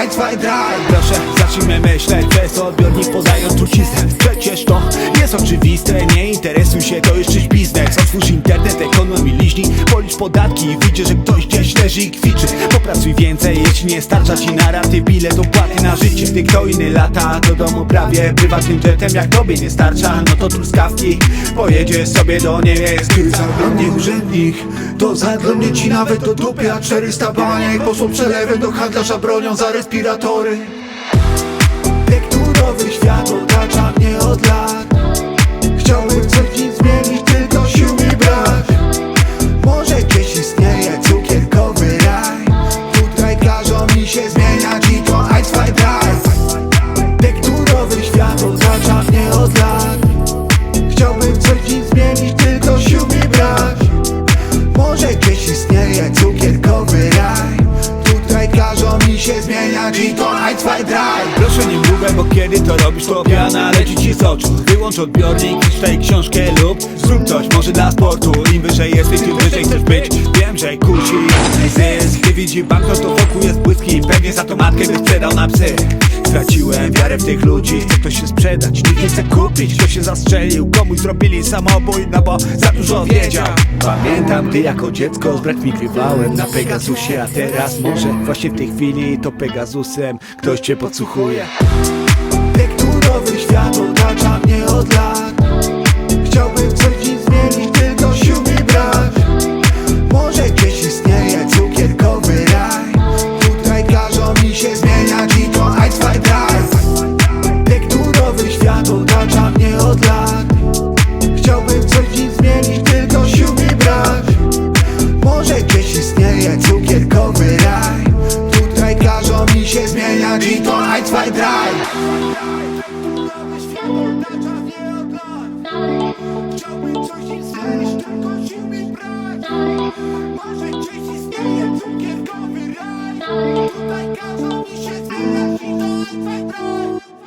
ein, zwei, drei Proszę, zacznijmy myśleć przez odbiornik podając truciznę Przecież to jest oczywiste, nie interesuj się, to jest czyś biznes podatki że ktoś gdzieś leży i kwiczy. Popracuj więcej, jeśli nie starcza ci na raty bilet opłaty na życie Gdy kto inny lata. Do domu prawie prywatnym jetem Jak tobie nie starcza, no to truskawki. Pojedziesz sobie do Niemiec Ty zaglądnie urzędnik To zaglądnie ci nawet do dupy. A 400 baniek poszło przelewem do handlarza bronią za respiratory. Tekturowy świat otacza mnie od lat 1, 2, 3 Proszę nie mrugaj, bo kiedy to robisz to piana leci ci z oczu. Wyłącz odbiornik, czytaj książkę lub zrób coś może dla sportu. Im wyżej jesteś, tym wyżej chcesz być. Wiem, że kusi. Jasny zysk Gdy widzi banknot, to wokół jest błyski. Pewnie za to matkę by sprzedał na psy. Straciłem wiarę w tych ludzi. Chce ktoś się sprzedać, nikt nie chce kupić. Ktoś się zastrzelił, komuś zrobili samobój No bo za dużo wiedział. Pamiętam, gdy jako dziecko z braćmi grywałem na Pegasusie A teraz może właśnie w tej chwili to Pegasusem Ktoś cię podsłuchuje. Tekturowy świat otacza mnie od lat. Chciałbym coś Editor 1, 2, 3 Chciałbym coś im tylko sił mi brak Może gdzieś istnieje cukierkowy raj Tutaj każą mi się zmieniać i to 1, 2, 3